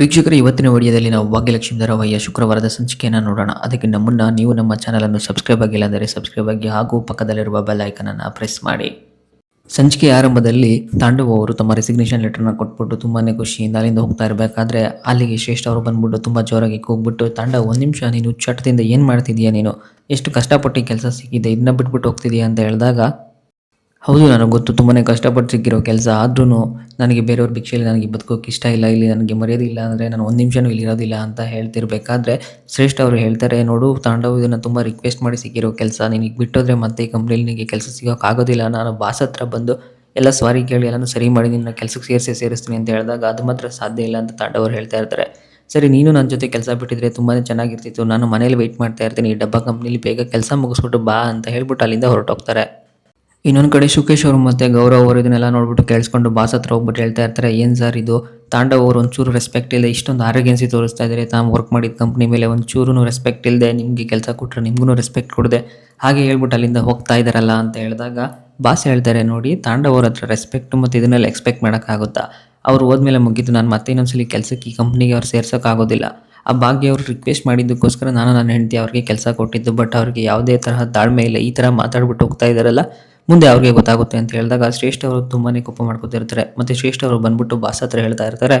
ವೀಕ್ಷಕರ, ಇವತ್ತಿನ ವಿಡಿಯೋದಲ್ಲಿ ನಾವು ಭಾಗ್ಯಲಕ್ಷ್ಮಿ ಧಾರಾವಾಹಿಯ ಶುಕ್ರವಾರದ ಸಂಚಿಕೆಯನ್ನು ನೋಡೋಣ. ಅದಕ್ಕಿಂತ ಮುನ್ನ ನೀವು ನಮ್ಮ ಚಾನಲನ್ನು ಸಬ್ಸ್ಕ್ರೈಬ್ ಆಗಿಲ್ಲ ಅಂದರೆ ಸಬ್ಸ್ಕ್ರೈಬ್ ಆಗಿ ಹಾಗೂ ಪಕ್ಕದಲ್ಲಿರುವ ಬೆಲ್ ಐಕನನ್ನು ಪ್ರೆಸ್ ಮಾಡಿ. ಸಂಚಿಕೆಯ ಆರಂಭದಲ್ಲಿ ತಾಂಡವ್ ಅವರು ತಮ್ಮ ರೆಸಿಗ್ನೇಷನ್ ಲೆಟರ್ನ ಕೊಟ್ಬಿಟ್ಟು ತುಂಬಾ ಖುಷಿಯಿಂದ ಅಲ್ಲಿಂದ ಹೋಗ್ತಾ ಇರಬೇಕಾದ್ರೆ ಅಲ್ಲಿಗೆ ಶ್ರೇಷ್ಠ ಅವರು ಬಂದ್ಬಿಟ್ಟು ತುಂಬ ಜೋರಾಗಿ ಕೂಗ್ಬಿಟ್ಟು ತಾಂಡ ಒಂದು ನಿಮಿಷ, ನೀನು ಚಟದಿಂದ ಏನು ಮಾಡ್ತಿದೀಯ ನೀನು? ಎಷ್ಟು ಕಷ್ಟಪಟ್ಟು ಕೆಲಸ ಸಿಕ್ಕಿದೆ, ಇದನ್ನ ಬಿಟ್ಬಿಟ್ಟು ಹೋಗ್ತಿದೀಯ? ಅಂತ ಹೇಳಿದಾಗ ಹೌದು, ನನಗೆ ಗೊತ್ತು. ತುಂಬಾ ಕಷ್ಟಪಟ್ಟು ಸಿಕ್ಕಿರೋ ಕೆಲಸ. ಆದ್ರೂ ನನಗೆ ಬೇರೆಯವ್ರ ಭಿಕ್ಷೆಯಲ್ಲಿ ನನಗೆ ಬದುಕೋಕೆ ಇಷ್ಟ ಇಲ್ಲ. ಇಲ್ಲಿ ನನಗೆ ಮರ್ಯಾದೆ ಇಲ್ಲ ಅಂದರೆ ನಾನು ಒಂದು ನಿಮಿಷನೂ ಇಲ್ಲಿ ಇರೋದಿಲ್ಲ ಅಂತ ಹೇಳ್ತಿರ್ಬೇಕಾದ್ರೆ ಶ್ರೇಷ್ಠ ಅವರು ಹೇಳ್ತಾರೆ, ನೋಡು, ತಾಂಡವ ಇದನ್ನು ತುಂಬ ರಿಕ್ವೆಸ್ಟ್ ಮಾಡಿ ಸಿಕ್ಕಿರೋ ಕೆಲಸ. ನಿನಗೆ ಬಿಟ್ಟೋದ್ರೆ ಮತ್ತೆ ಈ ಕಂಪ್ನಿಲಿ ನಿನಗೆ ಕೆಲಸ ಸಿಗೋಕ್ಕಾಗೋದಿಲ್ಲ ನಾನು ಬಾಸ್ ಹತ್ರ ಬಂದು ಎಲ್ಲ ಸ್ವಾರಿ ಕೇಳಿ ಎಲ್ಲನೂ ಸರಿ ಮಾಡಿ ನಿನ್ನ ಕೆಲಸಕ್ಕೆ ಸೇರಿಸಿ, ಸೇರಿಸ್ತೀನಿ ಅಂತ ಹೇಳಿದಾಗ ಅದು ಮಾತ್ರ ಸಾಧ್ಯ ಇಲ್ಲ ಅಂತ ತಾಂಡವರು ಹೇಳ್ತಾ ಇರ್ತಾರೆ. ಸರಿ, ನೀನು ನನ್ನ ಜೊತೆ ಕೆಲಸ ಬಿಟ್ಟಿದ್ರೆ ತುಂಬಾ ಚೆನ್ನಾಗಿರ್ತಿತ್ತು. ನಾನು ಮನೇಲಿ ವೆಯ್ಟ್ ಮಾಡ್ತಾ ಇರ್ತೀನಿ. ಈ ಡಬ್ಬ ಕಂಪ್ನಿಲಿ ಬೇಗ ಕೆಲಸ ಮುಗಿಸ್ಬಿಟ್ಟು ಬಾ ಅಂತ ಹೇಳ್ಬಿಟ್ಟು ಅಲ್ಲಿಂದ ಹೊರಟೋಗ್ತಾರೆ. ಇನ್ನೊಂದು ಕಡೆ ಶುಕೇಶ್ ಅವರು ಮತ್ತೆ ಗೌರವ್ ಅವರು ಇದನ್ನೆಲ್ಲ ನೋಡ್ಬಿಟ್ಟು ಕೇಳಿಸ್ಕೊಂಡು ಬಾಸ್ ಹತ್ರ ಹೋಗ್ಬಿಟ್ಟು ಹೇಳ್ತಾ ಇರ್ತಾರೆ, ಏನು ಸರ್ ಇದು? ತಾಂಡವ್ ಅವರು ಒಂಚೂರು ರೆಸ್ಪೆಕ್ಟ್ ಇಲ್ಲ ಇಷ್ಟೊಂದು ಆರೋಗ್ಯನ್ಸಿ ತೋರಿಸ್ತಾ ಇದ್ದಾರೆ ತಾವು ವರ್ಕ್ ಮಾಡಿದ ಕಂಪ್ನಿ ಮೇಲೆ ಒಂಚೂರು ರೆಸ್ಪೆಕ್ಟ್ ಇಲ್ಲದೆ ನಿಮಗೆ ಕೆಲಸ ಕೊಟ್ಟರೆ ನಿಮಗೂ ರೆಸ್ಪೆಕ್ಟ್ ಕೊಡದೆ. ಹಾಗೆ ಹೇಳ್ಬಿಟ್ಟು ಅಲ್ಲಿಂದ ಹೋಗ್ತಾ ಇದ್ದಾರಲ್ಲ ಅಂತ ಹೇಳಿದಾಗ ಬಾಸ್ ಹೇಳ್ತಾರೆ ನೋಡಿ, ತಾಂಡವ್ ಅವ್ರ ಹತ್ರ ರೆಸ್ಪೆಕ್ಟ್ ಮತ್ತು ಇದನ್ನೆಲ್ಲ ಎಕ್ಸ್ಪೆಕ್ಟ್ ಮಾಡೋಕ್ಕಾಗುತ್ತಾ? ಅವ್ರು ಹೋದ್ಮೇಲೆ ಮುಗೀತು, ನಾನು ಮತ್ತೆ ಇನ್ನೊಂದ್ಸಲಿ ಕೆಲಸಕ್ಕೆ ಈ ಕಂಪ್ನಿಗೆ ಅವ್ರು ಸೇರ್ಸೋಕ್ಕಾಗೋದಿಲ್ಲ ಆ ಭಾಗ್ಯ ಅವರು ರಿಕ್ವೆಸ್ಟ್ ಮಾಡಿದ್ದಕ್ಕೋಸ್ಕರ ನಾನು ನನ್ನ ಹೆಂಡತಿ ಅವ್ರಿಗೆ ಕೆಲಸ ಕೊಟ್ಟಿದ್ದು ಬಟ್ ಅವ್ರಿಗೆ ಯಾವುದೇ ತರಹ ತಾಳ್ಮೆ ಇಲ್ಲ, ಈ ಥರ ಮಾತಾಡ್ಬಿಟ್ಟು ಹೋಗ್ತಾ ಇದ್ದಾರಲ್ಲ ಮುಂದೆ ಅವ್ರಿಗೆ ಗೊತ್ತಾಗುತ್ತೆ ಅಂತ ಹೇಳಿದಾಗ ಶ್ರೇಷ್ಠ ಅವರು ತುಂಬಾನೇ ಕೋಪ ಮಾಡ್ಕೊತಿರ್ತಾರೆ ಮತ್ತೆ ಶ್ರೇಷ್ಠ ಅವರು ಬಂದ್ಬಿಟ್ಟು ಬಾಸ್ ಹತ್ರ ಹೇಳ್ತಾ ಇರ್ತಾರೆ,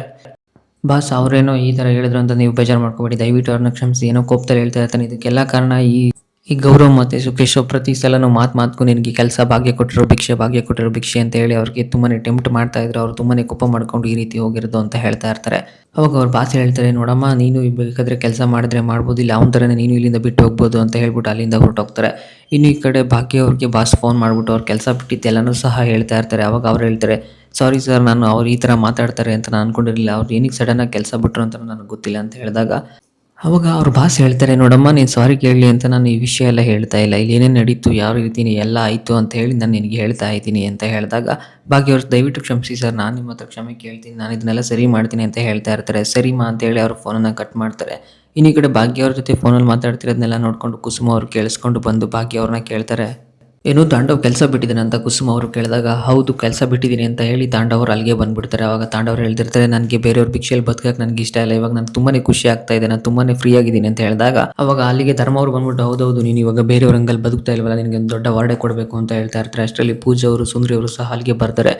ಬಾಸ್ ಅವರೇನೋ ಈ ತರ ಹೇಳಿದ್ರು ಅಂತ ನೀವು ಬೇಜಾರು ಮಾಡ್ಕೋಬೇಡಿ. ದಯವಿಟ್ಟು ಅವ್ರನ್ನ ಕ್ಷಮಿಸಿ. ಏನೋ ಕೋಪದಲ್ಲಿ ಹೇಳ್ತಾ ಇರ್ತಾನೆ. ಇದಕ್ಕೆಲ್ಲ ಕಾರಣ ಈ ಈ ಗೌರವ್ ಮತ್ತು ಸುಖೇಶ್ ಅವ್ರು ಪ್ರತಿ ಸಲನೂ ಮಾತು ಮಾತ್ಕು ನಿನಗೆ ಕೆಲಸ ಭಾಗ್ಯ ಕೊಟ್ಟಿರೋ, ಭಿಕ್ಷೆ ಭಾಗ್ಯ ಕೊಟ್ಟಿರೋ, ಭಿಕ್ಷೆ ಅಂತ ಹೇಳಿ ಅವ್ರಿಗೆ ತುಂಬಾ ಟೆಂಪ್ಟ್ ಮಾಡ್ತಾ ಇದ್ರು. ಅವ್ರು ತುಂಬಾ ಕೋಪ ಮಾಡ್ಕೊಂಡು ಈ ರೀತಿ ಹೋಗಿರೋದು ಅಂತ ಹೇಳ್ತಾ ಇರ್ತಾರೆ. ಅವಾಗ ಅವ್ರ ಬಾಸ್ ಹೇಳ್ತಾರೆ, ನೋಡಮ್ಮ, ನೀನು ಬೇಕಾದ್ರೆ ಕೆಲಸ ಮಾಡಿದ್ರೆ ಮಾಡ್ಬೋದು ಇಲ್ಲ ಅವನ ಥರನೇ ನೀನು ಇಲ್ಲಿಂದ ಬಿಟ್ಟು ಹೋಗ್ಬೋದು ಅಂತ ಹೇಳ್ಬಿಟ್ಟು ಅಲ್ಲಿಂದ ಹೊರಟೋಗ್ತಾರೆ. ಇನ್ನು ಈ ಕಡೆ ಭಾಗ್ಯ ಅವ್ರಿಗೆ ಬಾಸ್ ಫೋನ್ ಮಾಡಿಬಿಟ್ಟು ಅವ್ರ ಕೆಲಸ ಬಿಟ್ಟಿದ್ದು ಎಲ್ಲನೂ ಸಹ ಹೇಳ್ತಾ ಇರ್ತಾರೆ. ಅವಾಗ ಅವ್ರು ಹೇಳ್ತಾರೆ ಸಾರಿ ಸರ್ ನಾನು ಅವ್ರು ಈ ಥರ ಮಾತಾಡ್ತಾರೆ ಅಂತ ನಾನು ಅನ್ಕೊಂಡಿರಲಿಲ್ಲ. ಅವ್ರು ಏನಕ್ಕೆ ಸಡನ್ನಾಗಿ ಕೆಲಸ ಬಿಟ್ಟರು ಅಂತ ನನಗೆ ಗೊತ್ತಿಲ್ಲ, ಅಂತ ಹೇಳಿದಾಗ ಅವಾಗ ಅವ್ರ ಬಾಸ್ ಹೇಳ್ತಾರೆ, ನೋಡಮ್ಮ, ನೀನು ಸಾರಿ ಕೇಳಲಿ ಅಂತ ನಾನು ಈ ವಿಷಯ ಎಲ್ಲ ಹೇಳ್ತಾ ಇಲ್ಲ. ಇಲ್ಲಿ ಏನೇನು ನಡೀತು, ಯಾವ ರೀತಿ ಎಲ್ಲ ಆಯಿತು ಅಂತ ಹೇಳಿ ನಾನು ನಿನಗೆ ಹೇಳ್ತಾ ಇದ್ದೀನಿ ಅಂತ ಹೇಳಿದಾಗ ಭಾಗ್ಯ ಅವ್ರು ದಯವಿಟ್ಟು ಕ್ಷಮಿಸಿ ಸರ್, ನಾನು ನಿಮ್ಮ ಹತ್ರ ಕ್ಷಮೆ ಕೇಳ್ತೀನಿ. ನಾನು ಇದನ್ನೆಲ್ಲ ಸರಿ ಮಾಡ್ತೀನಿ ಅಂತ ಹೇಳ್ತಾ ಇರ್ತಾರೆ. ಸರಿಮಾ ಅಂತ ಹೇಳಿ ಅವ್ರ ಫೋನನ್ನು ಕಟ್ ಮಾಡ್ತಾರೆ. ಇನ್ನು ಕಡೆ ಭಾಗ್ಯ ಅವ್ರ ಜೊತೆ ಫೋನಲ್ಲಿ ಮಾತಾಡ್ತಿರೋದನ್ನೆಲ್ಲ ನೋಡ್ಕೊಂಡು ಕುಸುಮ ಅವ್ರು ಕೇಳಿಸ್ಕೊಂಡು ಬಂದು ಭಾಗ್ಯ ಅವ್ರನ್ನ ಕೇಳ್ತಾರೆ. ಏನು ತಾಂಡವ್ ಕೆಲಸ ಬಿಟ್ಟಿದ್ದೀನಿ ಅಂತ ಕುಸುಮ ಅವರು ಕೇಳಿದಾಗ, ಹೌದು, ಕೆಲಸ ಬಿಟ್ಟಿದ್ದೀನಿ ಅಂತ ಹೇಳಿ ತಾಂಡವರು ಅಲ್ಲಿಗೆ ಬಂದ್ಬಿಡ್ತಾರೆ. ಅವಾಗ ತಾಂಡವ್ರು ಹೇಳ್ತಿರ್ತಾರೆ, ನನಗೆ ಬೇರೆಯವ್ರ ಭಿಕ್ಷೆಯಲ್ಲಿ ಬದುಕಕ್ಕೆ ನನಗೆ ಇಷ್ಟ ಇಲ್ಲ. ಇವಾಗ ನಾನು ತುಂಬಾನೇ ಖುಷಿ ಆಗ್ತಾ ಇದೆ ನಾನು ತುಂಬಾ ಫ್ರೀ ಆಗಿದ್ದೀನಿ ಅಂತ ಹೇಳಿದಾಗ, ಅವಾಗ ಅಲ್ಲಿಗೆ ಧರ್ಮ ಅವರು ಬಂದ್ಬಿಟ್ಟು, ಹೌದೌದು, ನೀನು ಇವಾಗ ಬೇರೆಯವ್ರ ಹಂಗಲ್ಲಿ ಬದುಕ್ತಾ ಇಲ್ವಲ್ಲ, ನಿನಗೆ ಒಂದು ದೊಡ್ಡ ವಾರ್ಡೆ ಕೊಡಬೇಕು ಅಂತ ಹೇಳ್ತಾ ಇರ್ತಾರೆ. ಅಷ್ಟರಲ್ಲಿ ಪೂಜೆ ಅವರು, ಸುಂದ್ರಿ ಅವರು ಸಹ ಅಲ್ಲಿಗೆ ಬರ್ತಾರೆ.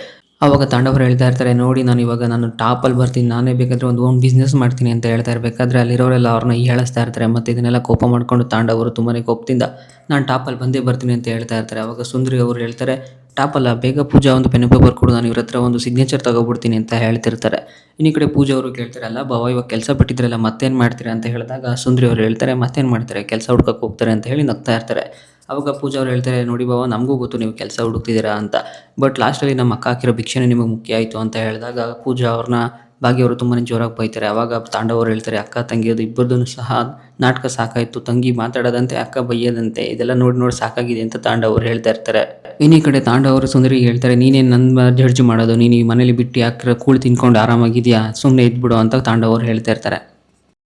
ಅವಾಗ ತಾಂಡವರು ಹೇಳ್ತಾ ಇರ್ತಾರೆ, ನೋಡಿ ನಾನು ಇವಾಗ ನಾನು ಟಾಪಲ್ಲಿ ಬರ್ತೀನಿ, ನಾನೇ ಬೇಕಾದ್ರೆ ಒಂದು ಓನ್ ಬಿಸ್ನೆಸ್ ಮಾಡ್ತೀನಿ ಅಂತ ಹೇಳ್ತಾ ಇರಬೇಕಾದ್ರೆ ಅಲ್ಲಿರೋರೆಲ್ಲ ಅವ್ರನ್ನ ಹೇಳಿಸ್ತಾ ಇರ್ತಾರೆ. ಮತ್ತು ಇದನ್ನೆಲ್ಲ ಕೋಪ ಮಾಡಿಕೊಂಡು ತಾಂಡವರು ತುಂಬಾ ಕೋಪದಿಂದ, ನಾನು ಟಾಪಲ್ಲಿ ಬಂದೇ ಬರ್ತೀನಿ ಅಂತ ಹೇಳ್ತಾ ಇರ್ತಾರೆ. ಅವಾಗ ಸುಂದರಿ ಅವರು ಹೇಳ್ತಾರೆ ಟಾಪಲ್ಲ, ಬೇಗ ಪೂಜಾ ಒಂದು ಪೆನ್ ಪೇಪರ್ ಕೊಡು, ನಾನು ಇವ್ರ ಹತ್ರ ಒಂದು ಸಿಗ್ನೇಚರ್ ತಗೊಬಿಡ್ತೀನಿ ಅಂತ ಹೇಳ್ತಿರ್ತಾರೆ. ಇನ್ನು ಕಡೆ ಪೂಜಾ ಅವರು ಕೇಳ್ತಾರೆ ಅಲ್ಲ ಬಾವ, ಇವಾಗ ಕೆಲಸ ಬಿಟ್ಟಿದ್ರಲ್ಲ, ಮತ್ತೇನು ಮಾಡ್ತೀರಾ? ಅಂತ ಹೇಳಿದಾಗ, ಸುಂದ್ರಿ ಅವರು ಹೇಳ್ತಾರೆ, ಮತ್ತೇನು ಮಾಡ್ತಾರೆ? ಕೆಲಸ ಹುಡ್ಕಕ್ಕೆ ಹೋಗ್ತಾರೆ, ಅಂತ ಹೇಳಿ ನಗ್ತಾ ಇರ್ತಾರೆ. ಅವಾಗ ಪೂಜಾ ಅವ್ರು ಹೇಳ್ತಾರೆ, ನೋಡಿ ಬಾವ, ನಮಗೂ ಗೊತ್ತು ನೀವು ಕೆಲಸ ಹುಡುಕ್ತಿದ್ದೀರಾ ಅಂತ. ಬಟ್ ಲಾಸ್ಟಲ್ಲಿ ನಮ್ಮ ಅಕ್ಕ ಹಾಕಿರೋ ಭಿಕ್ಷೆನೇ ನಿಮಗೆ ಮುಖ್ಯ ಆಯಿತು, ಅಂತ ಹೇಳಿದಾಗ ಪೂಜಾ ಅವ್ರನ್ನ ಭಾಗಿಯವರು ತುಂಬಾ ಜೋರಾಗಿ ಬೈತಾರೆ. ಅವಾಗ ತಾಂಡವರು ಹೇಳ್ತಾರೆ, ಅಕ್ಕ, ತಂಗಿಯೋದು ಇಬ್ಬರದೂ ಸಹ ನಾಟಕ ಸಾಕಾಯಿತು, ತಂಗಿ ಮಾತಾಡೋದಂತೆ, ಅಕ್ಕ ಬೈಯೋದಂತೆ, ಇದೆಲ್ಲ ನೋಡಿ ನೋಡಿ ಸಾಕಾಗಿದೆ, ಅಂತ ತಾಂಡವರು ಹೇಳ್ತಾ ಇರ್ತಾರೆ. ಇನ್ನು ಕಡೆ ತಾಂಡವರು ಸುಂದರಿ ಹೇಳ್ತಾರೆ, ನೀನೇನು ನನ್ನ ಜಡ್ಜ್ ಮಾಡೋದು, ನೀನು ಈ ಮನೇಲಿ ಬಿಟ್ಟು ಯಾಕೆ ಕೂಳು ತಿನ್ಕೊಂಡು ಆರಾಮಾಗಿದೆಯಾ ಸುಮ್ಮನೆ ಇದ್ಬಿಡು ಅಂತ ತಾಂಡವರು ಹೇಳ್ತಾ ಇರ್ತಾರೆ.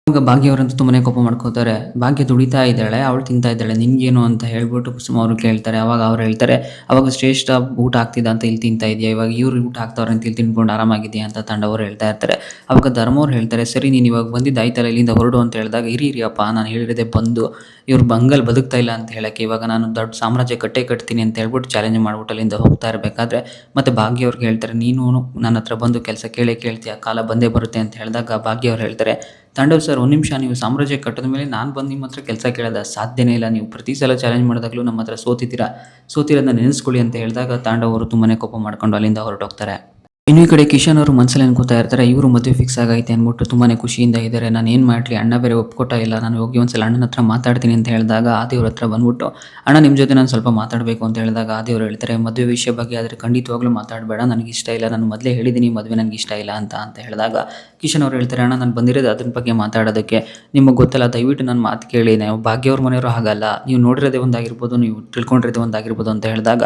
ಇವಾಗ ಭಾಗ್ಯ ಅವರಂತೂ ತುಂಬನೇ ಕೋಪ ಮಾಡ್ಕೋತಾರೆ ಭಾಗ್ಯ ದುಡಿತಾ ಇದ್ದಾಳೆ, ಅವಳು ತಿಂತಾ ಇದ್ದಾಳೆ, ನಿನ್ಗೇನು ಅಂತ ಹೇಳ್ಬಿಟ್ಟು ಕುಸುಮ ಅವರು ಕೇಳ್ತಾರೆ. ಅವಾಗ ಅವ್ರು ಹೇಳ್ತಾರೆ, ಅವಾಗ ಶ್ರೇಷ್ಠ ಊಟ ಆಗ್ತಿದ್ದ ಅಂತ ಇಲ್ಲಿ ತಿಂತಾ ಇದೆಯಾ? ಇವಾಗ ಇವ್ರು ಊಟ ಆಗ್ತಾವ್ರೆ ಅಂತ ಇಲ್ಲಿ ತಿನ್ಕೊಂಡು ಆರಾಮಾಗಿದೆಯಾ ಅಂತ ತಂಡವರು ಹೇಳ್ತಾ ಇರ್ತಾರೆ. ಅವಾಗ ಧರ್ಮವ್ರು ಹೇಳ್ತಾರೆ, ಸರಿ, ನೀನು ಇವಾಗ ಬಂದಿದ್ದ ಆಯ್ತಲ್ಲ ಇಲ್ಲಿಂದ ಹೊರಡು ಅಂತ ಹೇಳಿದಾಗ, ಇರಿ ನಾನು ಹೇಳಿರೋದೆ ಬಂದು, ಇವ್ರು ಬಂಗಲ್ ಬದುಕ್ತಾ ಇಲ್ಲ ಅಂತ ಹೇಳಕ್ಕೆ ಇವಾಗ ನಾನು ದೊಡ್ಡ ಸಾಮ್ರಾಜ್ಯ ಕಟ್ಟೆ ಕಟ್ತೀನಿ ಅಂತ ಹೇಳ್ಬಿಟ್ಟು ಚಾಲೆಂಜ್ ಮಾಡ್ಬಿಟ್ಟು ಅಲ್ಲಿಂದ ಹೋಗ್ತಾ ಇರಬೇಕಾದ್ರೆ, ಮತ್ತೆ ಭಾಗ್ಯ ಅವ್ರಿಗೆ ಹೇಳ್ತಾರೆ, ನೀನು ನನ್ನ ಹತ್ರ ಬಂದು ಕೆಲಸ ಕೇಳೇ ಕೇಳ್ತೀಯ? ಕಾಲ ಬಂದೇ ಬರುತ್ತೆ ಅಂತ ಹೇಳಿದಾಗ ಭಾಗ್ಯ ಅವ್ರು ಹೇಳ್ತಾರೆ ತಾಂಡವ್ ಸರ್, ಒಂದು ನಿಮಿಷ, ನೀವು ಸಾಮ್ರಾಜ್ಯ ಕಟ್ಟದ ಮೇಲೆ ನಾನು ಬಂದು ನಿಮ್ಮ ಹತ್ರ ಕೆಲಸ ಕೇಳೋದ ಸಾಧ್ಯನೇ ಇಲ್ಲ. ನೀವು ಪ್ರತಿ ಸಲ ಚಾಲೆಂಜ್ ಮಾಡಿದಾಗಲೂ ನಮ್ಮ ಹತ್ರ ಸೋತಿದ್ದೀರಾ? ಸೋತಿರೋದನ್ನ ನೆನೆಸ್ಕೊಳ್ಳಿ ಅಂತ ಹೇಳಿದಾಗ ತಾಂಡವ್ ಅವರು ತುಂಬಾ ಕೋಪ ಮಾಡ್ಕೊಂಡು ಅಲ್ಲಿಂದ ಹೊರಟೋಗ್ತಾರೆ. ಇನ್ನು ಈ ಕಡೆ ಕಿಶನ್ ಅವರು ಮನಸ್ಸಲ್ಲಿ ಅನ್ಕೋತಾ ಇರ್ತಾರೆ, ಇವರು ಮದುವೆ ಫಿಕ್ಸ್ ಆಗೈತೆ ಅಂದ್ಬಿಟ್ಟು ತುಂಬಾ ಖುಷಿಯಿಂದ ಇದ್ದಾರೆ ನಾನು ಏನು ಮಾಡಲಿ, ಅಣ್ಣ ಬೇರೆ ಒಪ್ಕೊಟ್ಟ ಇಲ್ಲ. ನಾನು ಹೋಗಿ ಒಂದ್ಸಲ ಅಣ್ಣನ ಹತ್ರ ಮಾತಾಡ್ತೀನಿ ಅಂತ ಹೇಳಿದಾಗ ಆದಿಯವ್ರ ಹತ್ರ ಬಂದ್ಬಿಟ್ಟು, ಅಣ್ಣ ನಿಮ್ಮ ಜೊತೆ ನಾನು ಸ್ವಲ್ಪ ಮಾತಾಡಬೇಕು ಅಂತ ಹೇಳಿದಾಗ ಆದಿವ್ರು ಹೇಳ್ತಾರೆ, ಮದುವೆ ವಿಷಯ ಬಗ್ಗೆ ಆದರೆ ಖಂಡಿತವಾಗ್ಲೂ ಮಾತಾಡಬೇಡ. ನನಗೆ ಇಷ್ಟ ಇಲ್ಲ. ನಾನು ಮೊದಲೇ ಹೇಳಿದ್ದೀನಿ ಮದುವೆ ನನಗೆ ಇಷ್ಟ ಇಲ್ಲ ಅಂತ ಅಂತ ಹೇಳಿದಾಗ ಕಿಶನ್ ಅವರು ಹೇಳ್ತಾರೆ, ಅಣ್ಣ, ನಾನು ಬಂದಿರೋದು ಅದ್ರ ಬಗ್ಗೆ ಮಾತಾಡೋದಕ್ಕೆ ನಿಮಗೆ ಗೊತ್ತಲ್ಲ, ದಯವಿಟ್ಟು ನಾನು ಮಾತು ಕೇಳಿ. ನಾವು ಭಾಗ್ಯವ್ರ ಮನೆಯವರು ಹಾಗಲ್ಲ. ನೀವು ನೋಡಿರೋದೇ ಒಂದಾಗಿರ್ಬೋದು, ನೀವು ತಿಳ್ಕೊಂಡಿರೋದೇ ಒಂದಾಗಿರ್ಬೋದು ಅಂತ ಹೇಳಿದಾಗ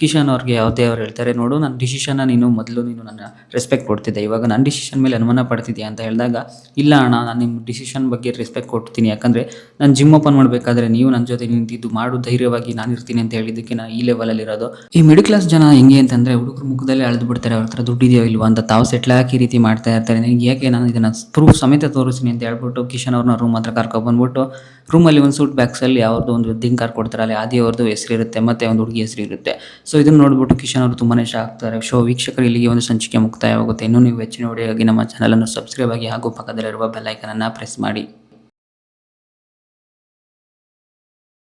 ಕಿಶನ್ ಅವ್ರಿಗೆ ಯಾವುದೇ ಅವ್ರು ಹೇಳ್ತಾರೆ, ನೋಡು ನನ್ನ ಡಿಸಿಷನ್ನ ನೀನು ಮೊದಲು ನೀನು ನನ್ನ ರೆಸ್ಪೆಕ್ಟ್ ಕೊಡ್ತಿದ್ದೆ. ಇವಾಗ ನನ್ನ ಡಿಸಿಷನ್ ಮೇಲೆ ಅನುಮಾನ ಪಡ್ತಿದ್ಯಾ ಅಂತ ಹೇಳಿದಾಗ, ಇಲ್ಲ ಅಣ್ಣ, ನಾನು ನಿಮ್ಮ ಡಿಸಿಷನ್ ಬಗ್ಗೆ ರೆಸ್ಪೆಕ್ಟ್ ಕೊಡ್ತೀನಿ. ಯಾಕಂದರೆ ನಾನು ಜಿಮ್ ಓಪನ್ ಮಾಡಬೇಕಾದ್ರೆ ನೀವು ನನ್ನ ಜೊತೆ ನಿಂತಿದ್ದು ಮಾಡು, ಧೈರ್ಯವಾಗಿ ನಾನು ಇರ್ತೀನಿ ಅಂತ ಹೇಳಿದ್ದಕ್ಕೆ ನಾನು ಈ ಲೆವೆಲಲ್ಲಿ ಇರೋದು. ಈ ಮಿಡ್ ಕ್ಲಾಸ್ ಜನ ಹೆಂಗೆ ಅಂತಂದರೆ ಹುಡುಗರು ಮುಖದಲ್ಲಿ ಅಳೆದು ಬಿಡ್ತಾರೆ, ಅವ್ರ ಹತ್ರ ದುಡ್ಡಿದೆಯೋ ಇಲ್ವಾ ಅಂತ ತಾವು ಸೆಟ್ಲ್ ಹಾಕಿ ರೀತಿ ಮಾಡ್ತಾ ಇರ್ತಾರೆ. ನನಗೆ ಯಾಕೆ ನಾನು ಇದನ್ನು ಪ್ರೂಫ್ ಸಮೇತ ತೋರಿಸ್ತೀನಿ ಅಂತ ಹೇಳ್ಬಿಟ್ಟು ಕಿಶನ್ ಅವ್ರನ್ನ ರೂಮ್ ಹತ್ರ ಕರ್ಕೊಬಂದ್ಬಿಟ್ಟು ರೂಮಲ್ಲಿ ಒಂದು ಸೂಟ್ ಬ್ಯಾಗ್ಸಲ್ಲಿ ಅವ್ರದ್ದು ಒಂದು ವೆಡ್ಡಿಂಗ್ ಕಾರ್ ಕೊಡ್ತಾರೆ ಅಲ್ಲಿ ಆದಿ ಅವ್ರದ್ದು ಹೆಸರಿರುತ್ತೆ, ಮತ್ತು ಒಂದು ಹುಡುಗಿ ಹೆಸರು ಇರುತ್ತೆ ಸೊ ಇದನ್ನು ನೋಡ್ಬಿಟ್ಟು ಕಿಶನ್ ಅವರು ತುಂಬಾ ಇಷ್ಟ ಆಗ್ತಾರೆ. ಶೋ ವೀಕ್ಷಕರು ಇಲ್ಲಿಗೆ ಒಂದು ಸಂಚಿಕೆ ಮುಕ್ತಾಯವಾಗುತ್ತೆ. ಇನ್ನೂ ನೀವು ಹೆಚ್ಚಿನ ನೋಡಿಯಾಗಿ ನಮ್ಮ ಚಾನಲನ್ನು ಸಬ್ಸ್ಕ್ರೈಬ್ ಆಗಿ ಹಾಗೂ ಪಕ್ಕದಲ್ಲಿರುವ ಬೆಲ್ ಐಕನನ್ನು ಪ್ರೆಸ್ ಮಾಡಿ.